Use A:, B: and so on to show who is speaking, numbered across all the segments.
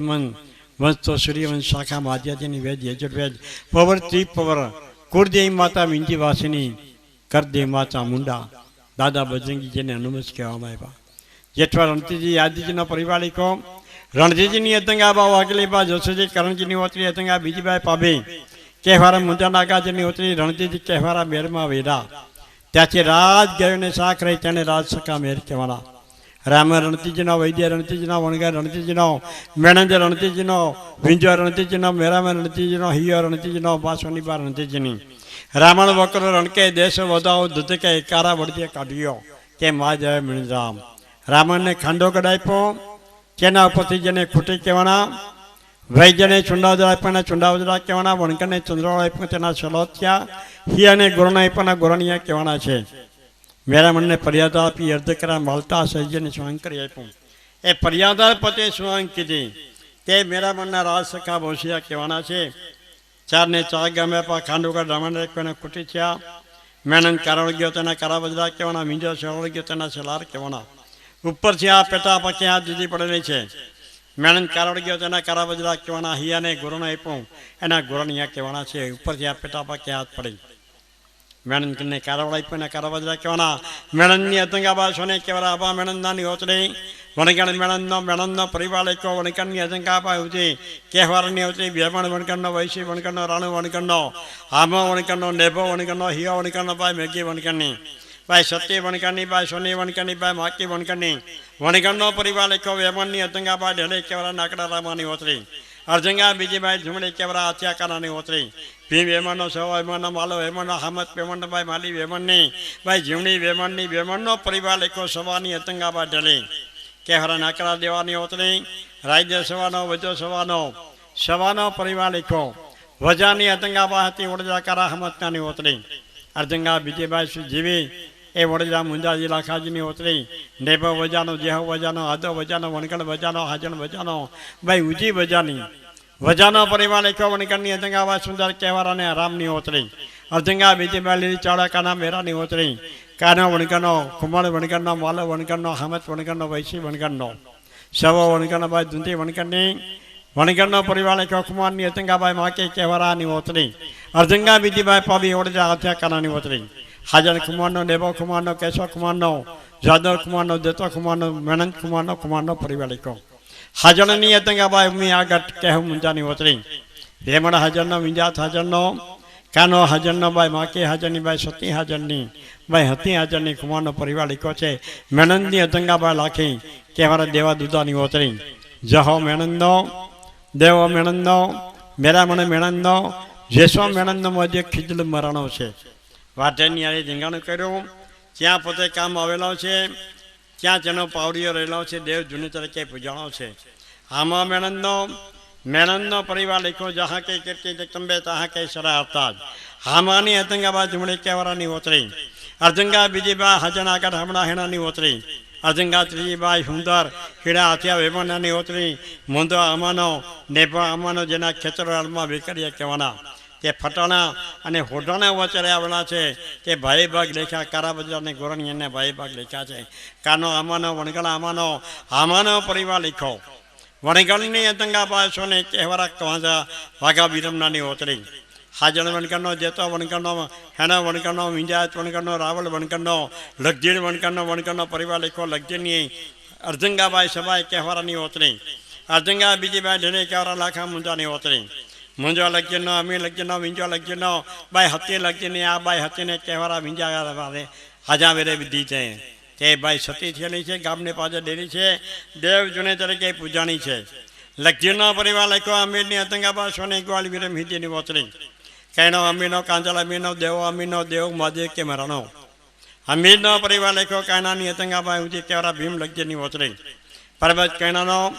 A: મન વંશ તો સૂર્યવંશ શાખા માધ્યાજીની વેદ, યજુર્વેદ પવર ત્રિપવર કુરદેવી માતા મિંજી વાસીની માતા, મુંડા, દાદા બજરંગીજીને અનુમસ કહેવામાં આવ્યા. જેઠવા રણતીજી યાદીજીના પરિવારિકો રણજીજીની અતંગા બા વાઘેલી બા જોશીજી કરણજીની ઓતરી અતંગા બીજીબાઈ પાભે, કહેવારા મુંડા નાગાજીની ઓતરી રણજીજી કહેવારા મેરમાં વેરા. ત્યાંથી રાજ ગયોને શાખ રહી, તેને રાજ સકા મેર કહેવાના. રામ રણતીજીનો વૈદ્ય રણતીજીનો વણગા રણતીજીનો મેણંદ રણતીજીનો વિંજો રણતીજીનો મેરામ રણતીજીનો હિયો રણતીજીનો બાસોની બા રણતીજીની રાવણ વકરો રણકે દેશ વધાવો દૂધ એકારા કારા વળજે કાઢ્યો. કે મા જય મિણરામ રામણને ખાંડો કડાપ્યો તેના ઉપરથી જેને ખૂટી કહેવાના? વૈદ્યને ચુંડાવજરા આપ્યાના ચુંડાવજરા કહેવાના, વણકરને ચંદ્રોળ આપ્યો, તેના સલોત્યા હિયાને ગુરણા આપ્યાના, ગુરણિયા કહેવાના છે. મેરામણને ફરિયાદ આપી અર્ધ કરા માલતા સહજને સ્વાંગ કરી આપ્યું. એ ફરિયાદ પતે સ્વાંગ કીધી, તે મેરામણના રાજ સખા ભોસિયા કહેવાના છે. ચારને ચાર ગામે પા ખાંડુકા રામણ રેખને કુટી થયા. મેનન કારણ ગયો તેના કારા કહેવાના મીંજો સરળ ગયો તેના સલાર કહેવાના. ઉપરથી આ પેટા પકે હાથ જુદી પડેલી છે? મેનન કારણ ગયો તેના કારા બદલા કહેવાના, હિયાને ગુરુને આપ્યું. એના ગુરણિયા કહેવાના છે. ઉપરથી આ પેટા પકે હાથ પડી? પણ કારવાજરા કહેવાના મેણંદની અતંગાબા સોને કહેવાના આબા મેણંદાની હોતડી વણગણ મેણંદનો મેણંદનો પરિવાર લેખો વણકણની અતંગાબા ઉજી કહેવારની હોતડી બેમણ વણકણનો વૈશી વણકણનો રાણુ વણકણનો આમો વણકણનો નેભો વણકણનો હિયો વણકણનો ભાઈ, મેઘી વણકણની ભાઈ સત્ય વણકણની ભાઈ સોની વણકણની ભાઈ માકી વણકણની વણકણનો પરિવાર લેખો વેમણની અતંગાબા ઢેલે કહેવાના નાકડા રામાની હોતડી અર્જંગા બીજી ભાઈ ઝુમડી કેવરા હત્યાકારાની હોતરી ભીમ વેમણનો સવ વેમણનો માલો વેમણનો હમત વેમણનો ભાઈ માલી વેમણની ભાઈ ઝીમણી વેમણની વેમણનો પરિવાર લેખો સવાની અતંગાબા ઢલી. કેવરા નાકરા દેવાની હોતરી રાજ્ય સવાનો વજો સવાનો સવાનો પરિવાર લેખો વજાની અતંગાબા હતી વડજાકારા હમતનાની હોતરી અર્જંગા બીજી ભાઈ શ્રી જીવી? એ વડોદરા મુંજાજી લાખાજીની ઓતરી નેબો વજાનો, જેહો વજાનો, આદો વજાનો, વણકણ વજાનો, હાજણ વજાનો, ભાઈ ઉજી વજાની. વજાનો પરિવાર એકો વણકણની અધંગાવા સુંદર કહેવારાને રામની ઓતરી. અર્ધંગા બીજી મેલી ચાળકાના મેરાની ઓતરી. કાનો વણકરનો કુમાર વણકણનો માલો વણકણનો, હમત વણકણનો, વૈશી વણકણનો. સવો વણકરનો ભાઈ ધૂંધી વણકણની. વણકરનો પરિવાર એક કુમારની અતંગાભાઈ માકે કહેવારાની ઓતરી. અર્જંગા બીજીભાઈ પાવી ઓડજા હત્યાકારાની ઓતરી. હાજર કુમારનો દેવો કુમારનો, કેશવ કુમારનો, જાદવ કુમારનો દેતો કુમારનો મેનંદ કુમારનો કુમારનો પરિવારિકો. અતંગા અતંગાબાઈ ઉમી આગટ કહેવ મુંજાની ઓતરી. રેમણ હાજરનો વિંજાત હાજરનો, કાનો હાજરનો બાઈ, માકી હાજરની બાઈ, સતી હાજરની બાઈ, હતી હાજરની કુમારનો પરિવાર લેખો છે મેનંદની અતંગાબાઈ લાખી કહેવાના દેવા દુદાની ઓતરી. જહો મેણંદનો દેવો મેણંદનો મેરામણ મેણંદનો જેસો મેણંદનો મધ્ય ખીજલ મરણો છે. વાઢેની આરે ધીંગાણું કર્યું. ક્યાં પોતે કામ આવેલો છે, ત્યાં જેનો પાવડીઓ રહેલો છે, દેવ જૂની તરીકે પૂજાણો છે. આમાં મેણંદનો મેણંદનો પરિવાર લખ્યો, જહા કે કીર્તિ જગદંબે, તહા કે સરા જ હામાની અતંગાબાદ જમણી કેવરાની ઓતરી. અર્જંગા બીજી બા હજન આગળ હમણાં હેણાની ઓતરી. અર્જંગા ત્રીજી બાઈ સુંદર ખીડા હાથિયા વેમાનાની ઓતરી. મુંદો અમાનો નેભા અમાનો જેના ખેતરો હાલમાં વિકર્યા કહેવાના. તે ફટાણા અને હોટાણા વચરે આવેલા છે તે ભાઈ ભાગ લેખ્યા કારા ગોરણી ગોરણીયને ભાઈ ભાગ લેખ્યા છે. કાનો આમાનો વણગણ આમાનો આમાનો પરિવાર લીખો વણગણની અતંગા પાસોને કહેવારા કવાંજા વાઘા વિરમનાની ઓતરી. હાજર વણકરનો જેતો વણકરનો હેણા વણકરનો વિંજાત વણકરનો રાવલ વણકરનો લગજીર વણકરનો વણકરનો પરિવાર લેખો લગજીરની અર્જંગાબાઈ સભાએ કહેવારાની ઓતરી. અર્જંગા બીજીભાઈ ઢેરે કહેવારા લાખા મુંજાની ઓતરી. મુંજો લગ્યનો અમી લગ્યનો વિંજો લગ્યનો બાઈ લખજે ને આ બાઈ ને કહેવારા વિંજા વારે હાજા વેરે વિધિ છે. તે ભાઈ સતી થયેલી છે, ગામને પાછળ ડેરી છે. દેવ જૂને તરીકે પૂજાણી છે. લગ્યનો પરિવાર લખ્યો, અમીરની અતંગાબા સોને ગ્વાલ વિરમ હિતીની વોચરી કહેણો, અમીનો કાંચલ અમીનો દેવો, અમીનો દેવ મહાદેવ કે મરણો. અમીરનો પરિવાર લખ્યો, કાયનાની અતંગાબા ઊંચી કહેવારા ભીમ લગ્યની વોચરી પર્વત કહેણાનો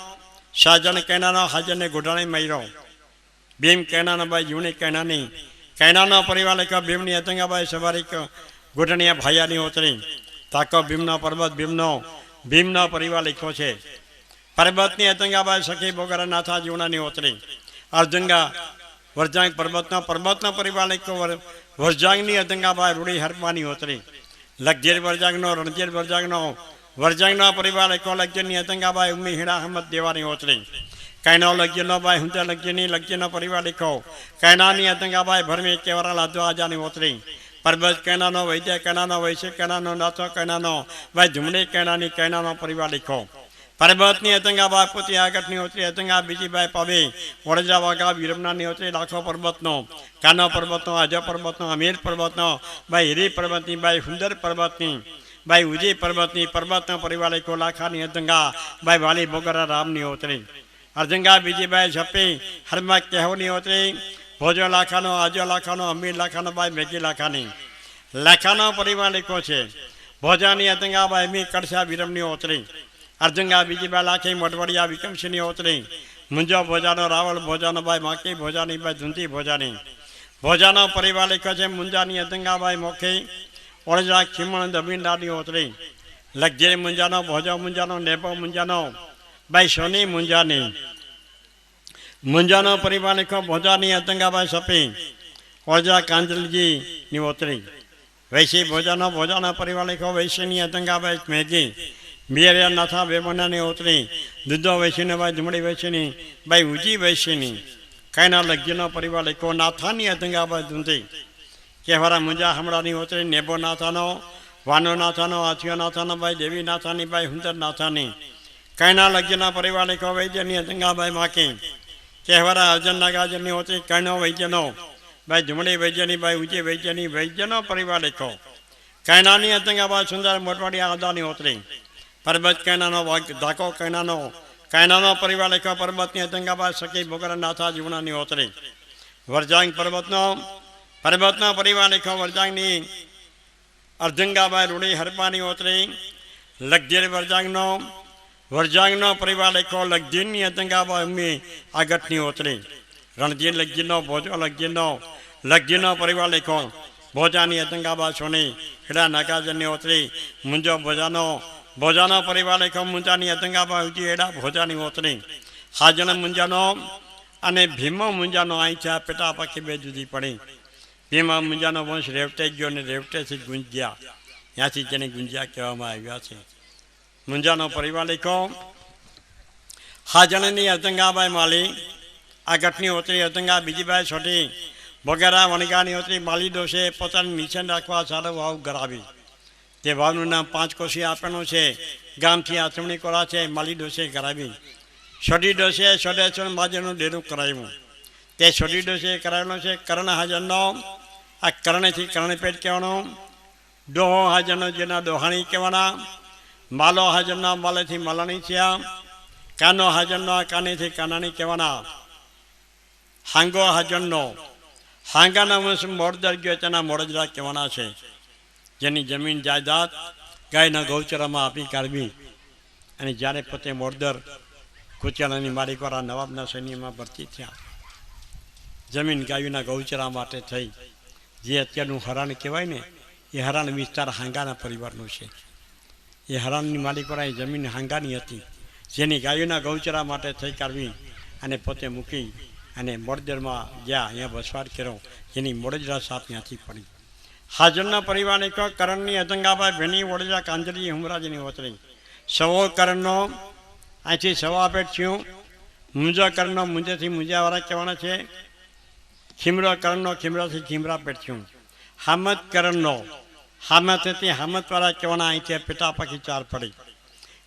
A: શાહજન કહેણાનો હાજરને ગોઢાણી મયરો. ભીમ કહેનાનો ભાઈ જૂની કૈનાની. કૈનાનો પરિવાર લેખો ભીમની અતંગાબાઈ સવારી ઘૂંટણીયા ભાયાની ઓતરી. તાકો ભીમનો પર્વત, ભીમનો ભીમનો પરિવાર લેખો છે. પર્વતની અતંગાબાઈ સખી બોગરા નાથા જીવનાની ઓતરી. અર્જંગા વરજાંગ પર્વતનો પર્વતનો પરિવાર લેખો વરજાંગની અતંગાબાઈ રૂડી હરપાની ઓતરી. લગજેર વરજાંગનો, રણજીર વરજાંગનો વરજાંગનો પરિવાર લેખો લગજેરની અતંગાબાઈ ઉમી હીરા અહમદ દેવાની ઓતરી. કૈનો લગ્યનો ભાઈ હુંદર લગ્યની લગ્યનો પરિવાર લીખો. કૈનાની અતંગાભાઈ ભરમી કેવરા લાદો આજાની ઓતરી. પરબજ કૈનાનો વૈદ્ય કૈનાનો વૈશ્ય કૈનાનો નાથો કૈનાનો ભાઈ ધુમડી કૈનાની કૈનાનો પરિવાર લીખો. પરબતની અતંગાભાઈ પોતી આગળની ઓતરી અતંગા બીજી ભાઈ પાવી. વડોદરા વાઘા, વિરમનાની ઓતરી, લાખો પર્વતનો કાનો પર્વતનો અજય પર્વતનો અમીર પર્વતનો ભાઈ હિરી પર્વતની ભાઈ સુંદર પર્વતની ભાઈ ઉજી પર્વતની પર્વતનો પરિવાર લીખો. લાખાની અતંગા ભાઈ વાલી બોગરા રામની ઓતરી. અર્જંગા બીજીબાઈ છપ્પી હરમાં કહેવની ઓતરી, ભોજો લાખાનો, આજો લાખાનો, અમીર લાખાનો બાઈ મેગી લાખાની. લાખાનો પરિવાર લખ્યો છે. ભોજાની અતંગાબાઈ મી કડસા વિરમની ઓતરી. અર્જંગા બીજીબાઈ લાખી મોટવડિયા વિક્રમસિંહની ઓતરી. મુંજો ભોજાનો રાવળ ભોજાનો બાઈ માકી ભોજાની બાઈ ધૂંધી ભોજાની. ભોજાનો પરિવાર લખ્યો છે, મુંજાની અતંગાબાઈ મોખી, ઓળજા ખીમણ દમીનદારની ઓતરી. લગજેરી મુંજાનો, ભોજો મુંજાનો, નેપો મુંજાનો ભાઈ સોની મુંજાની. મુંજાનો પરિવાર લખો ભોજાની અતંગાભાઈ સપી ઓજા કાંજલજીની ઓતરી. વૈશી ભોજાનો ભોજાનો પરિવાર લખો વૈશ્યની અતંગાભાઈ મેઘી મિયરિયા નાથા વેમનાની ઓતરી, દુધો વૈશ્યને ભાઈ ધુમડી વૈશ્યની ભાઈ, ઉજી વૈશ્યની કાંઈના લગ્યનો પરિવાર લખો નાથાની અતંગાભાઈ ધૂંધી કેવારા મુંજા હમણાની ઓતરી, નેબો નાથાનો વાનો નાથાનો આથિયો નાથાનો ભાઈ, દેવી નાથાની ભાઈ, હુંદર નાથાની. કૈના લગ્યના પરિવાર લેખો વૈદ્યની અતંગાભાઈ માકી કહેવારા અર્જન નાગાજનની હોતી કૈનો વૈદ્યનો. ભાઈ ઝુમડી વૈદ્યની ભાઈ ઉજી વૈદ્યની, વૈદ્યનો પરિવાર લેખો કૈનાની અતંગાભાઈ સુંદર મોટવાડી આદાની હોતરી કૈનાનો વાગ ધાકો કૈનાનો કૈનાનો પરિવાર લેખો પર્વતની અતંગાભાઈ સખી ભોગરનાથા નાથા જીવનાની હોતરી વરજાંગ પર્વતનો પરિવાર લેખો વરજાંગની અર્જંગાબાઈ રૂડી હરપાની ઓતરી લગઝરી વરજાંગનો વરજાંગનો પરિવાર લેખો લગજીનની અતંગાભાઈ અમ્મી આગટની ઓતરી. રણજીર લગજીનો ભોજો લગજીનો લગજીનો પરિવાર લેખો ભોજાની અતંગાબા સોની હીરા નાગાજનની ઓતરી. મુંજો ભોજાનો ભોજાનો પરિવાર લેખો મુંજાની અતંગાબા ઉજી એડા ભોજાની ઓતરી. હાજન મુંજાનો અને ભીમો મુંજાનો અહીં છે પેટા પાકી બે જુદી પડી. ભીમા મુંજાનો વંશ રેવટે ગયો અને રેવટેથી ગુંજ્યા. ત્યાંથી જેને ગુંજ્યા કહેવામાં આવ્યા છે. મુંજાનો પરિવાર લેખો. હાજણની અતંગાબાઈ માલી, આ ઘટની ઓતરી અતંગા બીજીબાઈ છોટી, વગેરે વણગાની ઓતરી માલી દોષે પોતાનું મિશન રાખવા સારો વાવ કરાવી તે વાવનું નામ પાંચ કોશી આપેલું છે, ગામથી આચમણી કોરા છે, માલી દોષે કરાવી ડોસે છોટેશ્વર મહાજનનું ડેરું કરાવ્યું. તે છોટી ડોસે કરાવેલો છે કર્ણ હાજરનો આ કરણેથી કર્ણપેટ કહેવાનો. ડોહો હાજરનો જેના ડોહાણી કહેવાના. માલો હાજરના માલેથી માલાણી થયા. કાનો હાજરનો, કાનેથી કાનાણી કહેવાના. હાંગો હાજરનો. હાંગાના વંશ મોડદર ગયો, તેના મોડજરા કહેવાના છે. જેની જમીન જાયદાદ ગાયના ગૌચરામાં આપી કાઢવી. અને જ્યારે પોતે મોડદર કુચિયાણાની માલિકવાળા નવાબના સૈન્યમાં ભરતી થયા. જમીન ગાયુના ગૌચરા માટે થઈ. જે અત્યારનું હરાણ કહેવાય ને, એ હરાણ વિસ્તાર હાંગાના પરિવારનું છે. એ હરાણની માલિકવાળા એ જમીન હાંગાની હતી. જેની ગાયોના ગૌચરા માટે થઈ કાઢવી અને પોતે મૂકી અને મોડદરમાં ગયા અહીંયા વસવાટ કર્યો, જેની મોડજરા સાપ ત્યાંથી પડી. હાજરના પરિવારને કહો કરણની અતંગાભાઈ ભેની વડોદરા કાંજરી, હુમરાજીની વતરી સવો કરણનો અહીંથી સવા પેટ થયું. મુંજા કરણનો મુંજેથી મુંજાવાળા કહેવાના છે. ખીમરો કરણનો ખીમરાથી ખીમરા પેટ થયું. હામત કરણનો હામતથી હામતવાળા કહેવાના અહીંથી પિતા પાકી ચાર પડી.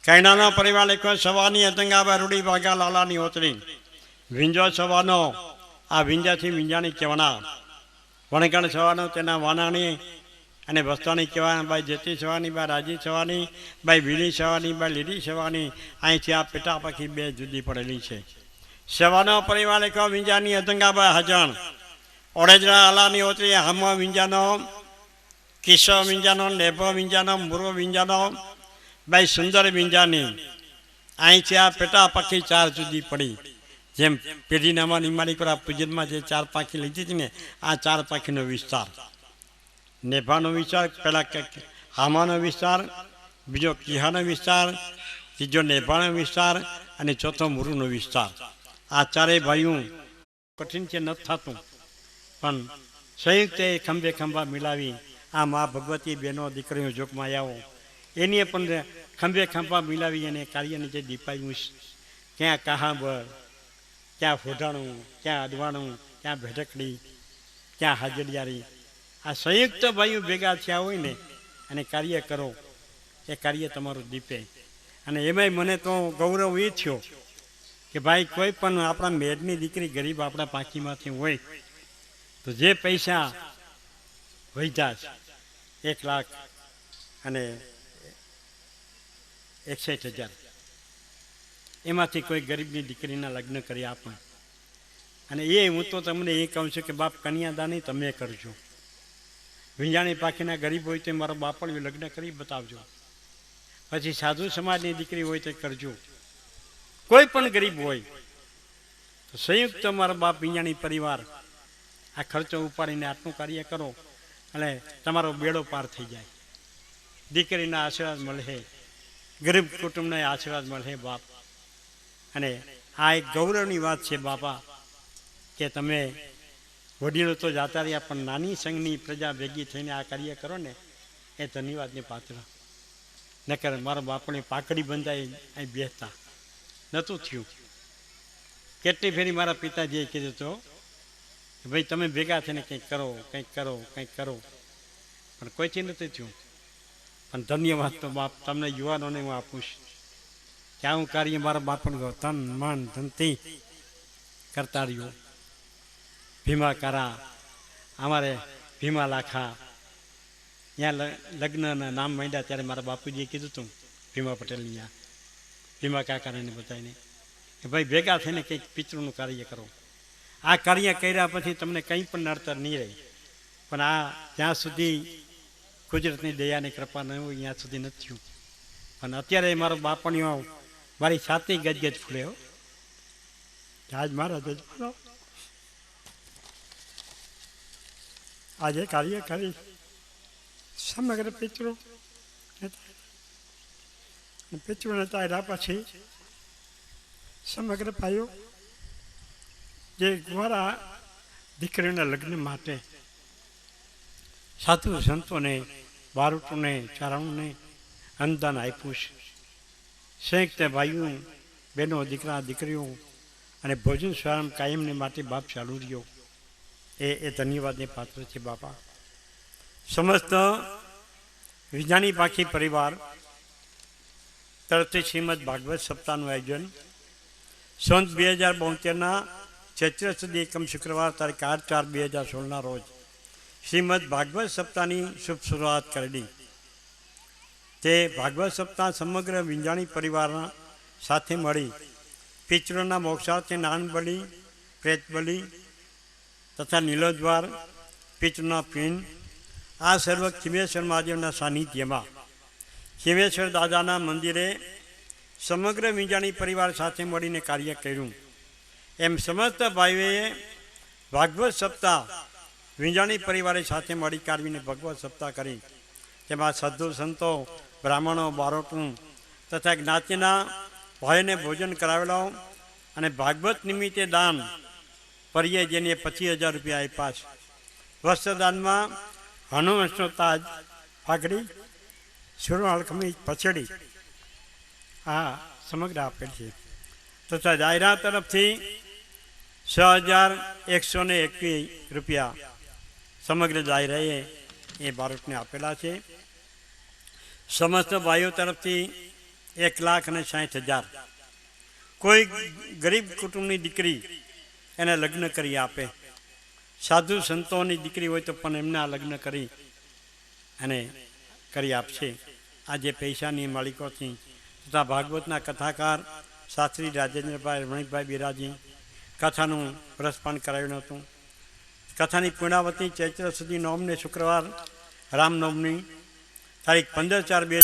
A: કૈનાનો પરિવાર લેખો સવાની અતંગાબા રૂડી વાઘા લાલાની ઓતરી. વિંજો સવાનો, આ વિંજાથી વિંજાની કહેવાના. વણગણ સવાનો, તેના વાનાણી અને વસ્તાણી કહેવાના. ભાઈ જેતી સવાની, બાઈ રાજી સવાની ભાઈ વીણી સવાની, બાઈ લીલી સવાની, અહીંથી આ પેટા પાકી બે જુદી પડેલી છે. સવાનો પરિવાર લેખો વિંજાની અતંગાબા હજણ. ઓડેજરા આલાની ઓતરી, હમો વિંજાનો કિસ્સો વિંજાનો નેભો વિંજાનો મુરો વિંજાનો ભાઈ સુંદર વિંજાની અહીંથી આ પેટા પાખી ચાર જુદી પડી. જેમ પેઢીનામાં નિમાણીપરા પૂજનમાં જે ચાર પાખી લીધી હતી ને, આ ચાર પાખીનો વિસ્તાર. નેભાનો વિસ્તાર પહેલાં હામાનો વિસ્તાર, બીજો કિહાનો વિસ્તાર, ત્રીજો નેભાનો વિસ્તાર અને ચોથો મુરુનો વિસ્તાર. આ ચારેય ભાઈઓ કઠિન છે, નથી થતું. પણ સંયુક્ત એ ખંભે ખંભા મિલાવી આ મા ભગવતી બહેનો દીકરીઓ જોગમાં આવો. એને પણ ખંભે ખંભા મિલાવી અને કાર્યને જે દીપાયું. ક્યાં કહાં બર ક્યાં ફોઢાણું, ક્યાં અડવાણું, ક્યાં ભેટકડી ક્યાં હાજરિયારી આ સંયુક્ત ભાઈઓ ભેગા થયા હોય ને, અને કાર્ય કરો, એ કાર્ય તમારું દીપે. અને એમાંય મને તો ગૌરવ એ થયો કે ભાઈ કોઈ પણ આપણા મેદની દીકરી ગરીબ આપણા પાંખીમાંથી હોય, તો જે પૈસા વૈધા છે એક લાખ અને એકસઠ હજાર. એમાંથી કોઈ ગરીબની દીકરીના લગ્ન કરી આપણે અને એ હું તો તમને એ કહું છું કે, બાપ, કન્યાદાની તમે કરજો. વિંજાણી પાખીના ગરીબ હોય તો મારો બાપ પણ લગ્ન કરી બતાવજો. પછી સાધુ સમાજની દીકરી હોય તો કરજો. કોઈ પણ ગરીબ હોય તો સંયુક્ત મારા બાપ વિંજાણી પરિવાર આ ખર્ચો ઉપાડીને આટલું કાર્ય કરો. અને તમારો બેડો પાર થઈ જાય. દીકરીના આશીર્વાદ મળે, ગરીબ કુટુંબને આશીર્વાદ મળે બાપ. અને આ એક ગૌરવની વાત છે બાપા, કે તમે વડીલો તો જાતા રહ્યા, પણ નાની સંઘની પ્રજા ભેગી થઈને આ કાર્ય કરો ને, એ ધન્યવાદને પાત્ર. નકર મારા બાપને પાકડી બંધાઈ અહીં બેસતા. નહોતું થયું. કેટલી ફેરી મારા પિતાજીએ કીધું તો કે ભાઈ, તમે ભેગા થઈને કંઈક કરો કંઈક કરો કંઈક કરો. પણ કોઈથી નથી થયું. પણ ધન્યવાદ તો બાપ, તમને યુવાનોને હું આપું છું. કે આવું કાર્ય મારા બાપણ તન મન, ધનથી કરતા રહ્યો ભીમા કરા, અમારે ભીમા લાખા. ત્યાં લગ્નના નામ માંડ્યા ત્યારે મારા બાપુજીએ કીધું હતું ભીમા પટેલની ત્યાં ભીમા કાકાને બધાને કે ભાઈ, ભેગા થઈને કંઈક પિતૃનું કાર્ય કરો. આ કાર્ય કર્યા પછી તમને કંઈ પણ નડતર નહીં રહે. પણ આ જ્યાં સુધી કુદરતની દયાની કૃપા ન હોય, ત્યાં સુધી નથી થયું. પણ અત્યારે મારો બાપણીઓ મારી સાથે ગજગજ ફૂલ્યો આજ મારા જજમાનો. આજે કાર્ય કરી. સમગ્ર પિતૃ પિતૃ નતા એના પછી સમગ્ર ભાઈઓ જે મારા દીકરીઓના લગ્ન માટે સાધુ સંતોને, બારોટોને, ચારણોને અનુદાન આપ્યું છે. સંયુક્ત ભાઈઓ, બહેનો, દીકરા, દીકરીઓ અને ભોજન સ્વયં કાયમને માટે બાપ ચાલુ રહ્યો. એ એ ધન્યવાદને પાત્ર છે બાપા. સમસ્ત વિજ્ઞાની પાખી પરિવાર તરફથી શ્રીમદ ભાગવત સપ્તાહનું આયોજન. સંત બે હજાર બોતેરના ચૈત્ર સુધી એકમ શુક્રવાર તારીખ આઠ ચાર બે હજાર સોળના રોજ શ્રીમદ ભાગવત સપ્તાહની શુભ શરૂઆત કરેલી. તે ભાગવત સપ્તાહ સમગ્ર વિંજાણી પરિવારના સાથે મળી. પિતૃના મોક્ષાર્થે નાનબલી પ્રેતબલી તથા નીલોદ્વાર, પિતૃના પિંડ, આ સર્વ ખિમેશ્વર મહાદેવના સાનિધ્યમાં. ખિમેશ્વર દાદાના મંદિરે સમગ્ર વિંજાણી પરિવાર સાથે મળીને કાર્ય કર્યું. એમ સમસ્ત ભાઈઓએ ભાગવત સપ્તાહ વિંજાણી પરિવારે સાથે મળી કાઢવીને ભગવત સપ્તાહ કરી. તેમાં સાધુ સંતો, બ્રાહ્મણો બારોટું તથા જ્ઞાતિના ભાઈને ભોજન કરાવેલો અને ભાગવત નિમિત્તે દાન પરીએ જેને પચીસ હજાર રૂપિયા આપ્યા છે. વસ્ત્રદાનમાં હનુવંશનો તાજ ફાકડી સુરવાળ ખમીજ પછડી આ સમગ્ર આપેલ છે. તથા જાહેરાત તરફથી છ હજાર એકસો ને એકવીસ રૂપિયા સમગ્ર દાયરાએ એ ભારતને આપેલા છે. સમસ્ત ભાઈઓ તરફથી એક લાખ અને સાઠ હજાર. કોઈ ગરીબ કુટુંબની દીકરી એને લગ્ન કરી આપે. સાધુ સંતોની દીકરી હોય તો પણ એમના લગ્ન કરી અને કરી આપશે. આ જે પૈસાની માલિકોથી તથા ભાગવતના કથાકાર શાસ્ત્રી રાજેન્દ્રભાઈ રમણીકભાઈ બિરાજી કથાનું રસપાન કરાવ્યું હતું કથાની પૂર્ણાવતી ચૈત્ર સુધી નોમને શુક્રવાર રામનવમી તારીખ પંદર ચાર બે